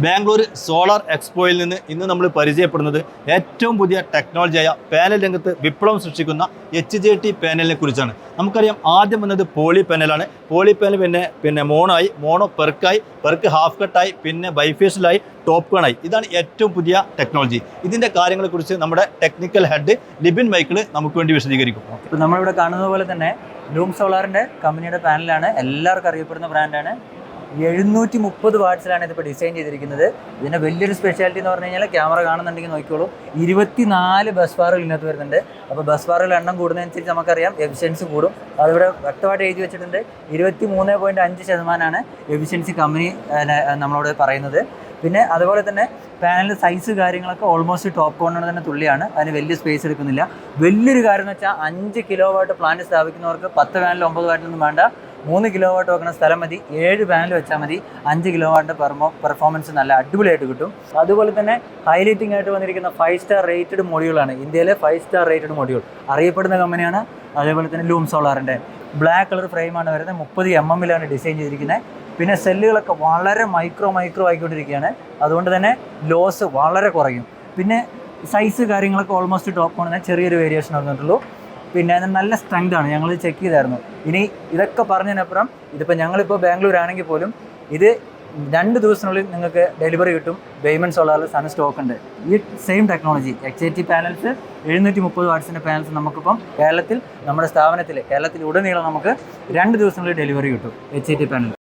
Bangalore solar എക്സ്പോയിൽ നിന്ന് ഇന്ന് നമ്മൾ പരിചയപ്പെടുന്നത് ഏറ്റവും പുതിയ ടെക്നോളജിയായ പാനൽ രംഗത്ത് വിപ്ലവം സൃഷ്ടിക്കുന്ന എച്ച് ജെ ടി പാനലിനെ കുറിച്ചാണ്. നമുക്കറിയാം ആദ്യം വന്നത് പോളി പാനലാണ്. പോളി പാനൽ പിന്നെ പിന്നെ മോണായി മോണോ പെർക്കായി പെർക്ക് ഹാഫ് കട്ടായി പിന്നെ ബൈഫേഷ്യലായി ടോപ്പ് കണായി ഇതാണ് ഏറ്റവും പുതിയ ടെക്നോളജി. ഇതിന്റെ കാര്യങ്ങളെക്കുറിച്ച് നമ്മുടെ ടെക്നിക്കൽ ഹെഡ് ലിബിൻ മൈക്കിൾ നമുക്ക് വേണ്ടി വിശദീകരിക്കും. ഇപ്പം നമ്മളിവിടെ കാണുന്നത് പോലെ തന്നെ ലൂം സോളാറിന്റെ കമ്പനിയുടെ പാനലാണ്. എല്ലാവർക്കും അറിയപ്പെടുന്ന ബ്രാൻഡാണ്. എഴുന്നൂറ്റി മുപ്പത് വാട്സിലാണ് ഇതിപ്പോൾ ഡിസൈൻ ചെയ്തിരിക്കുന്നത്. ഇതിന്റെ വലിയൊരു സ്പെഷ്യാലിറ്റി എന്ന് പറഞ്ഞു കഴിഞ്ഞാൽ ക്യാമറ കാണുന്നുണ്ടെങ്കിൽ നോക്കിക്കോളൂ. ഇരുപത്തിനാല് ബസ് ബാറുകൾ ഇതിനകത്ത് വരുന്നുണ്ട്. അപ്പോൾ ബസ് ബാറുകളുടെ എണ്ണം കൂടുന്നതനുസരിച്ച് നമുക്കറിയാം. എഫിഷ്യൻസി കൂടും. അതിവിടെ വ്യക്തമായിട്ട് എഴുതി വെച്ചിട്ടുണ്ട്. ഇരുപത്തി മൂന്ന് പോയിന്റ് അഞ്ച് ശതമാനമാണ് എഫിഷ്യൻസി കമ്പനി നമ്മളോട് പറയുന്നത്. പിന്നെ അതുപോലെ തന്നെ പാനലിന്റെ സൈസ് കാര്യങ്ങളൊക്കെ ഓൾമോസ്റ്റ് ടോപ്പ് കോണിന് തന്നെ തുള്ളിയാണ്. അതിന് വലിയ സ്പേസ് എടുക്കുന്നില്ല. വലിയൊരു കാര്യം എന്ന് വെച്ചാൽ അഞ്ച് കിലോ വാട്ട് പ്ലാന്റ് സ്ഥാപിക്കുന്നവർക്ക് പത്ത് പാനൽ ഒമ്പത് വാട്ടിലൊന്നും വേണ്ട. മൂന്ന് കിലോ വാട്ട് വെക്കുന്ന സ്ഥലം മതി. ഏഴ് പാനൽ വെച്ചാൽ മതി. അഞ്ച് കിലോ വാട്ടിന്റെ പെർമോ പെർഫോമൻസ് നല്ല അടിപൊളിയായിട്ട് കിട്ടും. അതുപോലെ തന്നെ ഹൈലൈറ്റിംഗ് ആയിട്ട് വന്നിരിക്കുന്ന ഫൈവ് സ്റ്റാർ റേറ്റഡ് മോഡ്യൂളാണ് ഇന്ത്യയിലെ ഫൈവ് സ്റ്റാർ റേറ്റഡ് മോഡ്യൂൾ അറിയപ്പെടുന്ന കമ്പനിയാണ് അതേപോലെ തന്നെ ലൂം സോളാറിന്റെ ബ്ലാക്ക് കളർ ഫ്രെയിമാണ് വരുന്നത്. മുപ്പത് എം എമ്മിലാണ് ഡിസൈൻ ചെയ്തിരിക്കുന്നത് പിന്നെ സെല്ലുകളൊക്കെ വളരെ മൈക്രോ മൈക്രോ ആയിക്കൊണ്ടിരിക്കുകയാണ്. അതുകൊണ്ട് തന്നെ ലോസ് വളരെ കുറയും. പിന്നെ സൈസ് കാര്യങ്ങളൊക്കെ ഓൾമോസ്റ്റ് ടോപ്പ് ആണ് ചെറിയൊരു വേരിയേഷൻ വന്നിട്ടുള്ളൂ. പിന്നെ നല്ല സ്ട്രെങ്ത് ആണ്. ഞങ്ങൾ ചെക്ക് ചെയ്തായിരുന്നു. ഇനി ഇതൊക്കെ പറഞ്ഞതിനപ്പുറം ഇതിപ്പോൾ ഞങ്ങളിപ്പോൾ ബാംഗ്ലൂർ ആണെങ്കിൽ പോലും ഇത് രണ്ട് ദിവസത്തിനുള്ളിൽ നിങ്ങൾക്ക് ഡെലിവറി കിട്ടും. പേയ്മെന്റ് സോളാറിൽ സാധനം സ്റ്റോക്ക് ഉണ്ട്. ഈ same technology H I T panels എഴുന്നൂറ്റി മുപ്പത് വാട്സിന്റെ പാനൽസ് നമുക്കിപ്പം കേരളത്തിൽ നമ്മുടെ സ്ഥാപനത്തിൽ കേരളത്തിൽ ഉടനീളം നമുക്ക് രണ്ട് ദിവസത്തിനുള്ളിൽ ഡെലിവറി കിട്ടും എച്ച് ഐ ടി പാനൽ